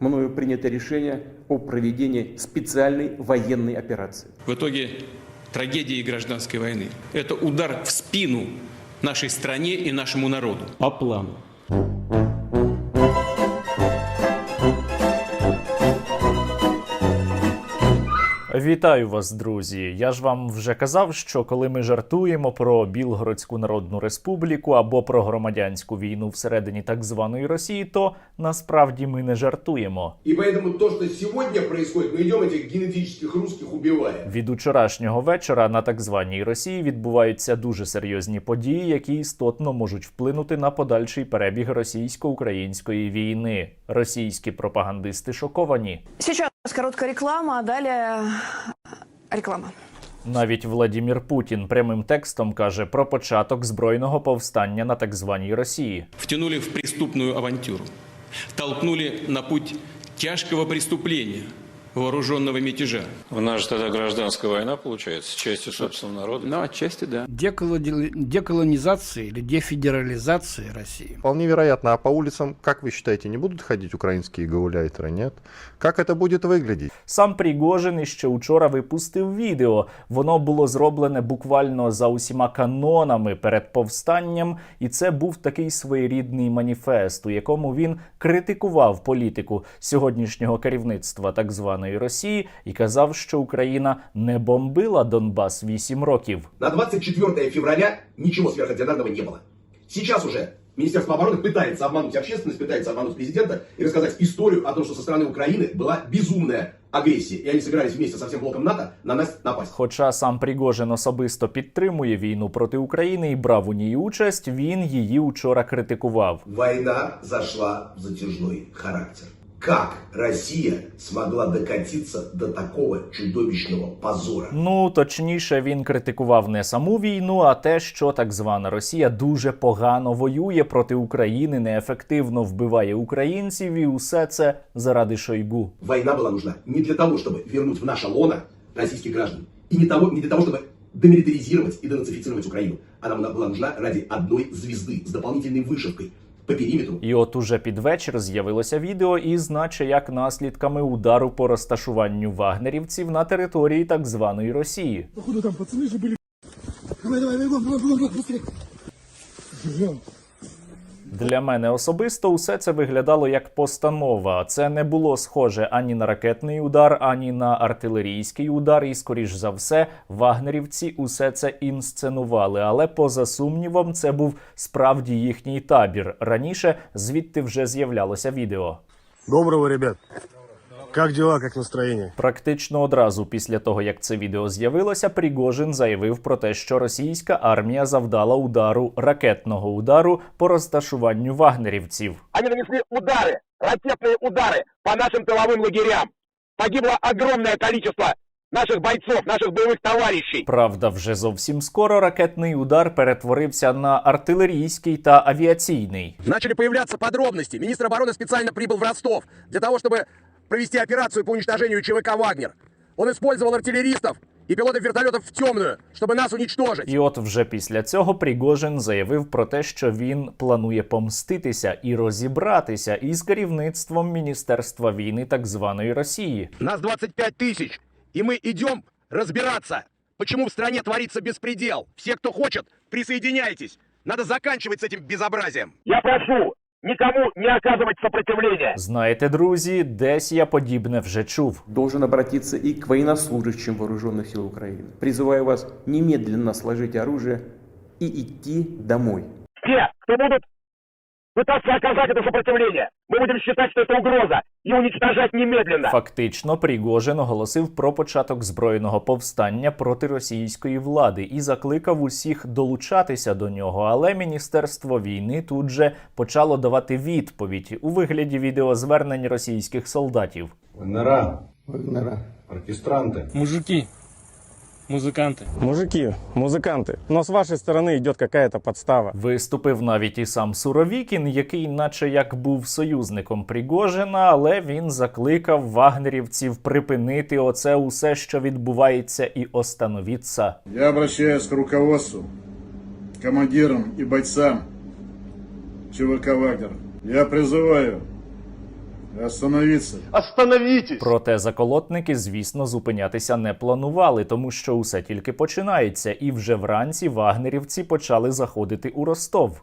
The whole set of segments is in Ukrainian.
мною принято решение о проведении специальной военной операции. В итоге трагедии гражданской войны. Это удар в спину нашей стране и нашему народу. По плану. Вітаю вас, друзі! Я ж вам вже казав, що коли ми жартуємо про Білгородську Народну Республіку або про громадянську війну всередині так званої Росії, то насправді ми не жартуємо. И поэтому то, что сегодня происходит, мы идем этих генетических русских убиваем. Від учорашнього вечора на так званій Росії відбуваються дуже серйозні події, які істотно можуть вплинути на подальший перебіг російсько-української війни. Російські пропагандисти шоковані. Сейчас короткая реклама, а далі реклама. Навіть Владімір Путін прямим текстом каже про початок збройного повстання на так званій Росії. Втянули в преступну авантюру. Толкнули на путь тяжкого преступления вооруженного мятежа. У нас же тогда гражданская война получается, с частью собственного народа. Ну, отчасти да. деколони- деколонизации или дефедерализации России. Вполне вероятно. А по улицам, как вы считаете, не будут ходить украинские гауляйтеры, нет? Как это будет выглядеть? Сам Пригожин іще учора випустив відео. Воно було зроблене буквально за усіма канонами перед повстанням, і це був такий своєрідний маніфест, у якому він критикував політику сьогоднішнього керівництва так званої Росії і казав, що Україна не бомбила Донбас 8 років. На 24 февраля ничего сверхординарного не было. Сейчас уже Министерство обороны пытается обмануть общественность, пытается обмануть президента и рассказать историю о том, что со стороны Украины была безумная агрессия. И они собирались вместе со всем блоком НАТО на нас напасть. Хоча сам Пригожин особисто підтримує війну проти України і брав у ній участь, він її учора критикував. Война зашла в затяжной характер. Как Россия смогла докатиться до такого чудовищного позора? Ну точніше, він критикував не саму війну, а те, що так звана Росія дуже погано воює проти України, неефективно вбиває українців, і усе це заради Шойгу. Война была нужна не для того, чтобы вернуть в наше лоно российских граждан, и не, того, не для того, чтобы демилитаризировать и денацифицировать Украину. Она была нужна ради одной звезды с дополнительной вышивкой по периметру. І от уже під вечір з'явилося відео із, наче як наслідками удару по розташуванню вагнерівців на території так званої Росії. Походу там пацаны же были. Давай, давай, бегом, бегом, бегом, бегом, быстрее. Бежал. Для мене особисто усе це виглядало як постанова. Це не було схоже ані на ракетний удар, ані на артилерійський удар. І, скоріш за все, вагнерівці усе це інсценували. Але поза сумнівом, це був справді їхній табір. Раніше звідти вже з'являлося відео. Доброго, ребят. Как дела, как настроение? Практично одразу після того, як це відео з'явилося, Пригожин заявив про те, що російська армія завдала удару ракетного удару по розташуванню вагнерівців. Они нанесли удары, ракетные удары по нашим тыловым лагерям. Погибло огромное количество наших бойцов, наших боевых товарищей. Правда, вже зовсім скоро ракетний удар перетворився на артилерійський та авіаційний. Начали появляться подробности. Министр обороны специально прибыл в Ростов для того, чтобы провести операцию по уничтожению ЧВК «Вагнер». Он использовал артиллеристов и пилотов вертолетов в темную, чтобы нас уничтожить. І от вже після цього Пригожин заявив про те, що він планує помститися і розібратися із керівництвом Міністерства війни так званої Росії. Нас 25 тысяч, и мы идем разбираться, почему в стране творится беспредел. Все, кто хочет, присоединяйтесь. Надо заканчивать с этим безобразием. Я прошу никому не оказывать сопротивления. Знаєте, друзі, десь я подібне вже чув. Должен обратиться и к военнослужащим вооруженных сил Украины. Призываю вас немедленно сложить оружие и идти домой. Те, кто будут пытаться оказать это сопротивление, мы будем считать, что это угроза, и уничтожать немедленно. Фактично, Пригожин оголосив про початок збройного повстання проти російської влади і закликав усіх долучатися до нього. Але міністерство війни тут же почало давати відповідь у вигляді відеозвернень російських солдатів. Вагнера. Вагнера. Оркестранты. Мужики, музыканты. Мужики, музыканты. Но с вашей стороны идет какая-то подстава. Виступив навіть і сам Суровікін, який, наче як був союзником Пригожина, але він закликав вагнерівців припинити оце усе, що відбувається, і остановіться. Я обращаюсь к руководству, командирам и бойцам ЧВК «Вагнер». Я призываю Остановиться. Остановитесь! Проте заколотники, звісно, зупинятися не планували, тому що усе тільки починається, і вже вранці вагнерівці почали заходити у Ростов.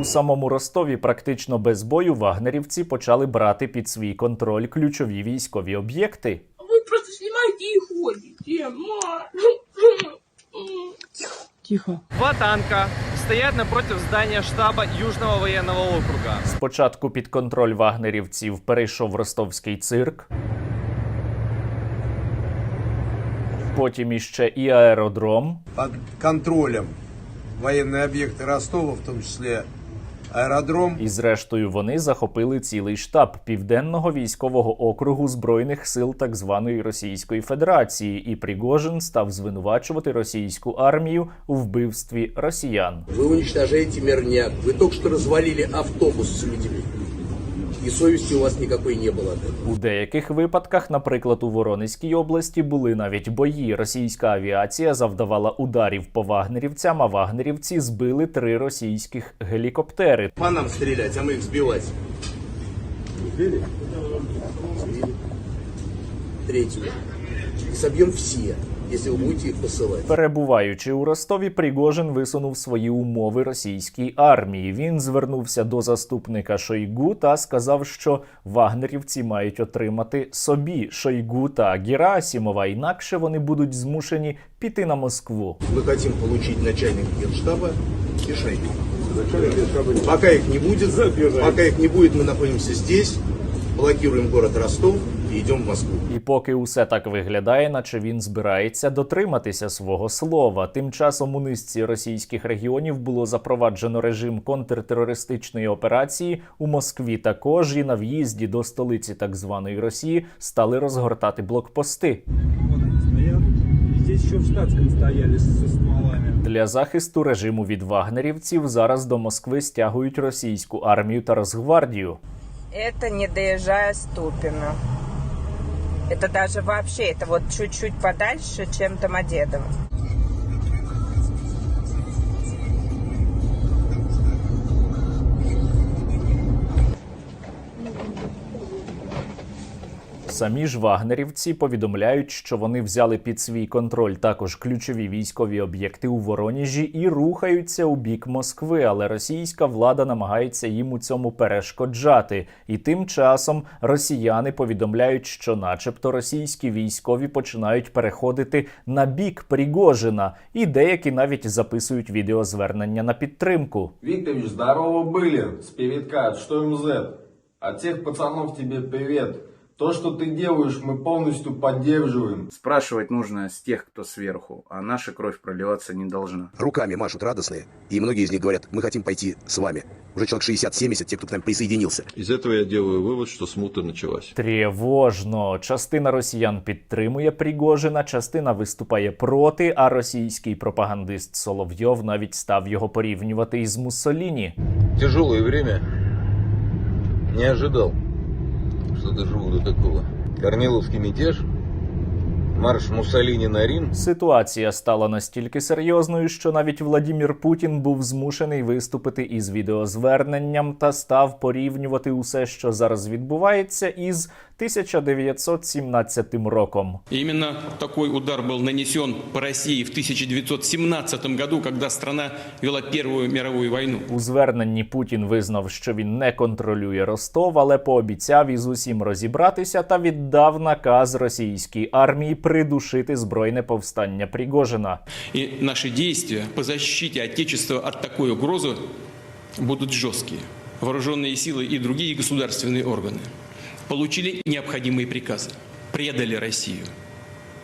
У самому Ростові практично без бою вагнерівці почали брати під свій контроль ключові військові об'єкти Вы просто снимаете и ходите. Два танка стоят напротив здания штаба Южного военного округа. Спочатку під контроль вагнерівців перейшов ростовський цирк. Потім іще і аеродром. Под контролем военные объекты Ростова, в том числе аэродром. І зрештою вони захопили цілий штаб південного військового округу збройних сил так званої Російської Федерації, і Пригожин став звинувачувати російську армію у вбивстві росіян. Вы уничтожаете мирняк. Вы только что развалили автобус с людьми. И совести у вас никакой не было от этого. У деяких випадках, наприклад, у Воронезькій області були навіть бої. Російська авіація завдавала ударів по вагнерівцям, а вагнерівці збили три російських гелікоптери. По нам стрелять, а мы их сбивать. Сбили? Сбили. Третью. И собьем все, если вы будете их посылать. Перебуваючи у Ростові, Пригожин висунув свої умови російській армії. Він звернувся до заступника Шойгу та сказав, що вагнерівці мають отримати собі Шойгу та Герасімова, інакше вони будуть змушені піти на Москву. Мы хотим получить начальник генштаба и шайку. Пока их не будет, пока их не будет, мы находимся здесь, блокируем город Ростов и идем в Москву. І поки усе так виглядає, наче він збирається дотриматися свого слова. Тим часом у низці російських регіонів було запроваджено режим контртерористичної операції. У Москві також і на в'їзді до столиці так званої Росії стали розгортати блокпости. Здесь в штатском стояли со стволами. Для захисту режиму від вагнерівців зараз до Москви стягують російську армію та Росгвардію. Это не доезжая Ступино. Это даже вообще, это вот чуть-чуть подальше, чем Домодедово. Самі ж вагнерівці повідомляють, що вони взяли під свій контроль також ключові військові об'єкти у Воронежі і рухаються у бік Москви, але російська влада намагається їм у цьому перешкоджати. І тим часом росіяни повідомляють, що, начебто, російські військові починають переходити на бік Пригожина, і деякі навіть записують відеозвернення на підтримку. Викторович, здорово певитка от что МЗ. От всех пацанов тебе привет. То, что ты делаешь, мы полностью поддерживаем. Спрашивать нужно с тех, кто сверху, а наша кровь проливаться не должна. Руками машут радостные, и многие из них говорят, мы хотим пойти с вами. Уже человек 60-70, те, кто к нам присоединился. Из этого я делаю вывод, что смута началась. Тривожно. Частина росіян підтримує Пригожина, частина виступає проти, а російський пропагандист Соловйов навіть став його порівнювати із Муссоліні. Тяжелое время. Не ожидал, что доживу до такого. Корниловский мятеж, марш Муссоліні на Рим. Ситуація стала настільки серйозною, що навіть Владімір Путін був змушений виступити із відеозверненням та став порівнювати усе, що зараз відбувається, із 1917 роком. И именно такой удар был нанесен по России в 1917 году, когда страна вела Первую мировую войну. У зверненні Путін визнав, що він не контролює Ростов, але пообіцяв із усім розібратися та віддав наказ російській армії придушити збройне повстання Пригожина. И наши действия по защите Отечества от такой угрозы будут жесткие. Вооруженные силы и другие государственные органы получили необходимые приказы, предали Россию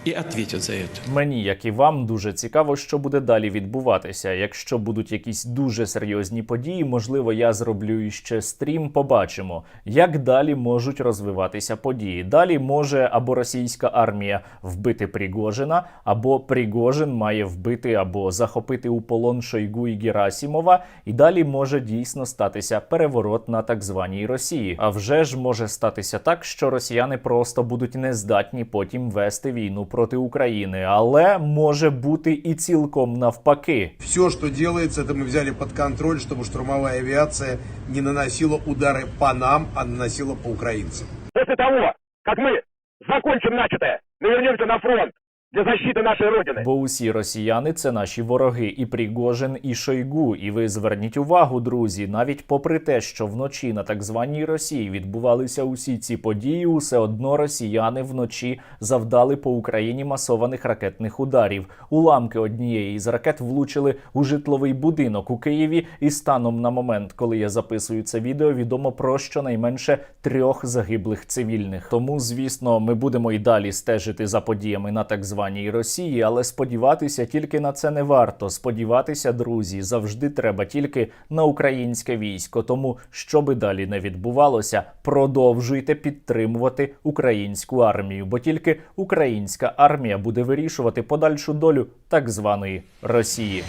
и ответят за это. Мені, як і вам, дуже цікаво, що буде далі відбуватися. Якщо будуть якісь дуже серйозні події, можливо, я зроблю іще стрім. Побачимо, як далі можуть розвиватися події. Далі може або російська армія вбити Пригожина, або Пригожин має вбити або захопити у полон Шойгу і Герасімова. І далі може дійсно статися переворот на так званій Росії. А вже ж може статися так, що росіяни просто будуть нездатні потім вести війну проти України, але може бути і цілком навпаки. Все, что делается, это мы взяли под контроль, чтобы штурмовая авиация не наносила удары по нам, а наносила по украинцам. После того, как мы закончим начатое, мы вернемся на фронт для защиты нашей Родины. Бо усі росіяни це наші вороги, і Пригожин, і Шойгу. І ви зверніть увагу, друзі, навіть попри те, що вночі на так званій Росії відбувалися усі ці події, усе одно росіяни вночі завдали по Україні масованих ракетних ударів. Уламки однієї з ракет влучили у житловий будинок у Києві. І станом на момент, коли я записую це відео, відомо про щонайменше трьох загиблих цивільних. Тому, звісно, ми будемо і далі стежити за подіями на так званій Росії, але сподіватися тільки на це не варто. Сподіватися, друзі, завжди треба тільки на українське військо. Тому що би далі не відбувалося, продовжуйте підтримувати українську армію, бо тільки українська армія буде вирішувати подальшу долю так званої Росії.